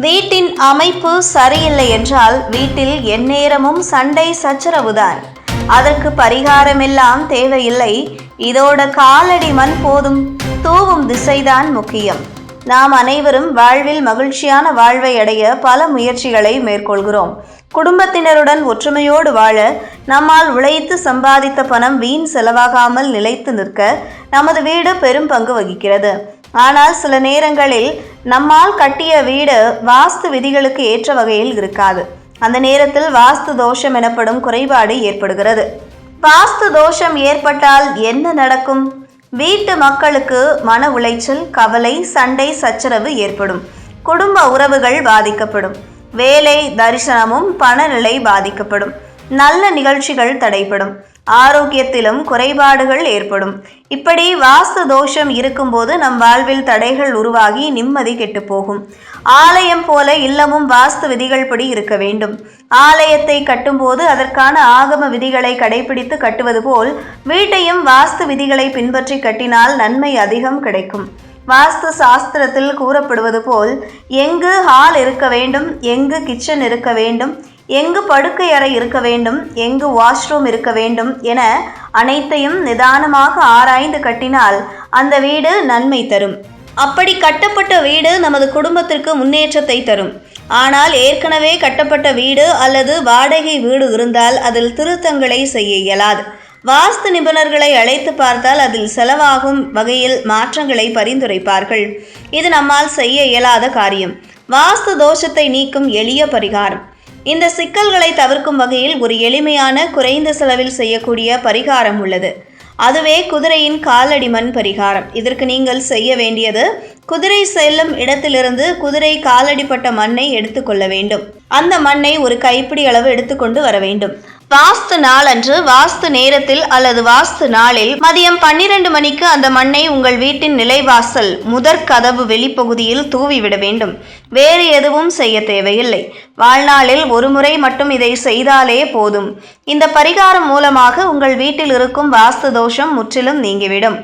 வீட்டின் அமைப்பு சரியில்லை என்றால் வீட்டில் எந்நேரமும் சண்டை சச்சரவுதான். அதற்கு பரிகாரமெல்லாம் தேவையில்லை. இதோட காலடி மண் போதும். தூவும் திசைதான் முக்கியம். நாம் அனைவரும் வாழ்வில் மகிழ்ச்சியான வாழ்வை அடைய பல முயற்சிகளை மேற்கொள்கிறோம். குடும்பத்தினருடன் ஒற்றுமையோடு வாழ நம்மால் உழைத்து சம்பாதித்த பணம் வீண் செலவாகாமல் நிலைத்து நிற்க நமது வீடு பெரும் பங்கு வகிக்கிறது. ஆனால் சில நேரங்களில் நம்மால் கட்டிய வீடு வாஸ்து விதிகளுக்கு ஏற்ற வகையில் இருக்காது. அந்த நேரத்தில் வாஸ்து தோஷம் எனப்படும் குறைபாடு ஏற்படுகிறது. வாஸ்து தோஷம் ஏற்பட்டால் என்ன நடக்கும்? வீட்டு மக்களுக்கு மன உளைச்சல் கவலை சண்டை சச்சரவு ஏற்படும். குடும்ப உறவுகள் பாதிக்கப்படும். வேலை தரிசனமும் பணநிலை பாதிக்கப்படும். நல்ல நிகழ்ச்சிகள் தடைப்படும் ஆரோக்கியத்திலும் குறைபாடுகள் ஏற்படும். இப்படி வாஸ்து தோஷம் இருக்கும்போது நம் வாழ்வில் தடைகள் உருவாகி நிம்மதி கெட்டுப்போகும். ஆலயம் போல இல்லமும் வாஸ்து விதிகள் படி இருக்க வேண்டும். ஆலயத்தை கட்டும்போது அதற்கான ஆகம விதிகளை கடைபிடித்து கட்டுவது போல் வீட்டையும் வாஸ்து விதிகளை பின்பற்றி கட்டினால் நன்மை அதிகம் கிடைக்கும். வாஸ்து சாஸ்திரத்தில் கூறப்படுவது போல் எங்கு ஹால் இருக்க வேண்டும் எங்கு கிச்சன் இருக்க வேண்டும் எங்கு படுக்கை அறை இருக்க வேண்டும் எங்கு வாஷ்ரூம் இருக்க வேண்டும் என அனைத்தையும் நிதானமாக ஆராய்ந்து கட்டினால் அந்த வீடு நன்மை தரும். அப்படி கட்டப்பட்ட வீடு நமது குடும்பத்திற்கு முன்னேற்றத்தை தரும். ஆனால் ஏற்கனவே கட்டப்பட்ட வீடு அல்லது வாடகை வீடு இருந்தால் அதில் திருத்தங்களை செய்ய இயலாது. வாஸ்து நிபுணர்களை அழைத்து பார்த்தால் அதில் செலவாகும் வகையில் மாற்றங்களை பரிந்துரைப்பார்கள். இது நம்மால் செய்ய இயலாத காரியம். வாஸ்து தோஷத்தை நீக்கும் எளிய பரிகாரம். இந்த சிக்கல்களை தவிர்க்கும் வகையில் ஒரு எளிமையான குறைந்த செலவில் செய்யக்கூடிய பரிகாரம் உள்ளது. அதுவே குதிரையின் காலடி மண் பரிகாரம். இதற்கு நீங்கள் செய்ய வேண்டியது குதிரை செல்லும் இடத்திலிருந்து குதிரை காலடிப்பட்ட மண்ணை எடுத்துக்கொள்ள வேண்டும். அந்த மண்ணை ஒரு கைப்பிடி அளவு எடுத்துக்கொண்டு வர வேண்டும். வாஸ்து நாள் அன்று வாஸ்து நேரத்தில் அல்லது வாஸ்து நாளில் மதியம் பன்னிரண்டு மணிக்கு அந்த மண்ணை உங்கள் வீட்டின் நிலைவாசல் முதற் கதவு வெளிப்பகுதியில் தூவிவிட வேண்டும். வேறு எதுவும் செய்ய தேவையில்லை. வாழ்நாளில் ஒரு முறை மட்டும் இதை செய்தாலே போதும். இந்த பரிகாரம் மூலமாக உங்கள் வீட்டில் இருக்கும் வாஸ்து தோஷம் முற்றிலும் நீங்கிவிடும்.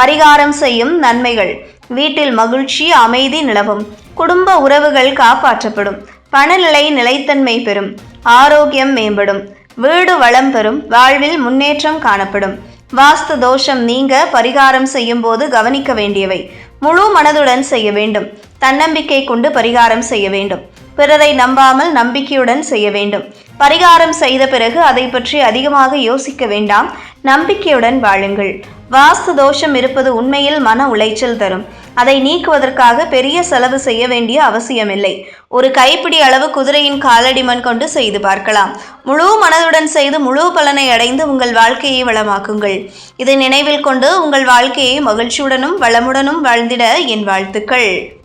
பரிகாரம் செய்யும் நன்மைகள். வீட்டில் மகிழ்ச்சி அமைதி நிலவும். குடும்ப உறவுகள் காப்பாற்றப்படும். பணநிலை நிலைத்தன்மை பெறும். ஆரோக்கியம் மேம்படும். வீடு வளம் பெறும் வாழ்வில் முன்னேற்றம் காணப்படும். வாஸ்து தோஷம் நீங்க பரிகாரம் செய்யும் போது கவனிக்க வேண்டியவை. முழு மனதுடன் செய்ய வேண்டும். தன்னம்பிக்கை கொண்டு பரிகாரம் செய்ய வேண்டும். பிறரை நம்பாமல் நம்பிக்கையுடன் செய்ய வேண்டும். பரிகாரம் செய்த பிறகு அதை பற்றி அதிகமாக யோசிக்க வேண்டாம். நம்பிக்கையுடன் வாழுங்கள். வாஸ்து தோஷம் இருப்பது உண்மையில் மன உளைச்சல் தரும். அதை நீக்குவதற்காக பெரிய செலவு செய்ய வேண்டிய அவசியமில்லை. ஒரு கைப்பிடி அளவு குதிரையின் காலடி மண் கொண்டு செய்து பார்க்கலாம். முழு மனதுடன் செய்து முழு பலனை அடைந்து உங்கள் வாழ்க்கையை வளமாக்குங்கள். இதை நினைவில் கொண்டு உங்கள் வாழ்க்கையை மகிழ்ச்சியுடனும் வளமுடனும் வாழ்ந்திட என் வாழ்த்துக்கள்.